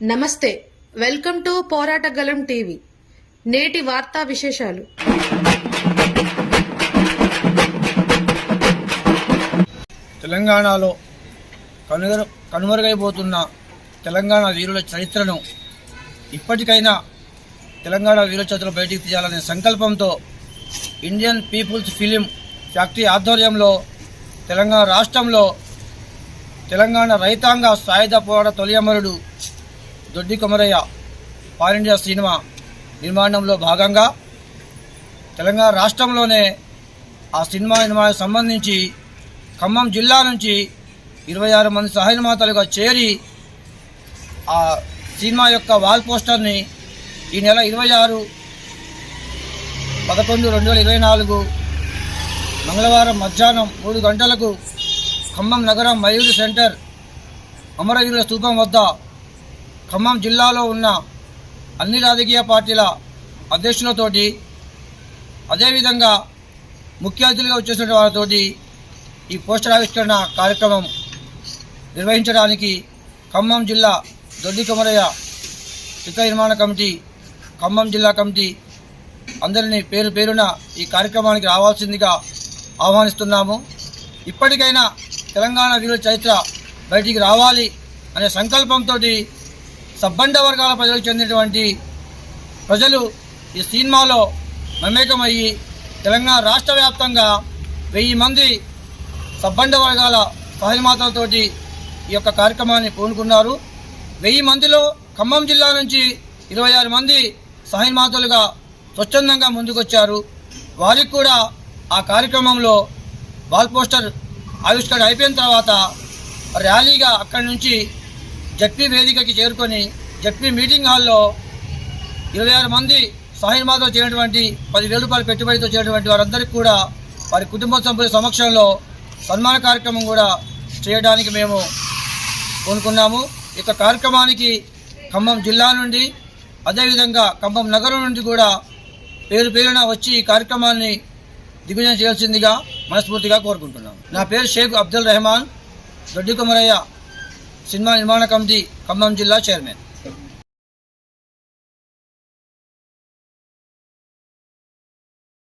నమస్తే welcome to పోరాటగలం TV. నేటి వార్తా విశేషాలు. తెలంగాణలో కనుగరు కనుమరుగైపోతున్న తెలంగాణ వీరుల చరిత్రను ఇప్పటికైనా తెలంగాణ వీరుల చరిత్ర బయటికి తీయాలనే సంకల్పంతో ఇండియన్ పీపుల్స్ ఫిలిం ఫ్యాక్టరీ ఆధ్వర్యంలో తెలంగాణ రాష్ట్రంలో తెలంగాణ రైతాంగ సాయుధ పోరాట తొలి అమరుడు దొడ్డి కొమరయ్య పాల్ ఇండియా సినిమా నిర్మాణంలో భాగంగా తెలంగాణ రాష్ట్రంలోనే ఆ సినిమా నిర్మాణానికి సంబంధించి ఖమ్మం జిల్లా నుంచి ఇరవై ఆరు మంది సహాయ నిర్మాతలుగా చేరి ఆ సినిమా యొక్క వాల్ పోస్టర్ని ఈ నెల ఇరవై ఆరు పదకొండు రెండు వేల ఇరవై నాలుగు మంగళవారం మధ్యాహ్నం మూడు గంటలకు ఖమ్మం నగరం మయూరి సెంటర్ అమరవీరుల స్థూపం వద్ద ఖమ్మం జిల్లాలో ఉన్న అన్ని రాజకీయ పార్టీల అధ్యక్షులతోటి అదేవిధంగా ముఖ్య అతిథులుగా వచ్చేసిన వారితోటి ఈ పోస్టర్ ఆవిష్కరణ కార్యక్రమం నిర్వహించడానికి ఖమ్మం జిల్లా దొడ్డి కొమరయ్య చిత్ర నిర్మాణ కమిటీ ఖమ్మం జిల్లా కమిటీ అందరినీ పేరు పేరున ఈ కార్యక్రమానికి రావాల్సిందిగా ఆహ్వానిస్తున్నాము. ఇప్పటికైనా తెలంగాణ వీరుల చరిత్ర బయటికి రావాలి అనే సంకల్పంతో సబ్బండ వర్గాల ప్రజలకు చెందినటువంటి ప్రజలు ఈ సినిమాలో మమేకమయ్యి తెలంగాణ రాష్ట్ర వ్యాప్తంగా వెయ్యి మంది సబ్బండ వర్గాల సహజమాతలతోటి ఈ యొక్క కార్యక్రమాన్ని పూనుకున్నారు. వెయ్యి మందిలో ఖమ్మం జిల్లా నుంచి ఇరవై ఆరు మంది సహజమాతలుగా స్వచ్ఛందంగా ముందుకొచ్చారు. వారికి కూడా ఆ కార్యక్రమంలో వాల్ పోస్టర్ ఆవిష్కరణ అయిపోయిన తర్వాత ర్యాలీగా అక్కడి నుంచి జడ్పీ వేదికకి చేరుకొని జడ్పీ మీటింగ్ హాల్లో ఇరవై ఆరు మంది సాహిమాతో చేరినటువంటి పదివేల రూపాయల పెట్టుబడితో చేరినటువంటి వారందరికీ కూడా వారి కుటుంబ సభ్యుల సమక్షంలో సన్మాన కార్యక్రమం కూడా చేయడానికి మేము కోనుకున్నాము ఈ కార్యక్రమానికి ఖమ్మం జిల్లా నుండి అదేవిధంగా ఖమ్మం నగరం నుండి కూడా పేరు పేరున వచ్చి ఈ కార్యక్రమాన్ని దిగ్విజయం చేయాల్సిందిగా మనస్ఫూర్తిగా కోరుకుంటున్నాం నా పేరు షేక్ అబ్దుల్ రెహమాన్ దొడ్డి కుమరయ్య సినిమా నిర్మాణ కమిటీ ఖమ్మం జిల్లా చైర్మన్.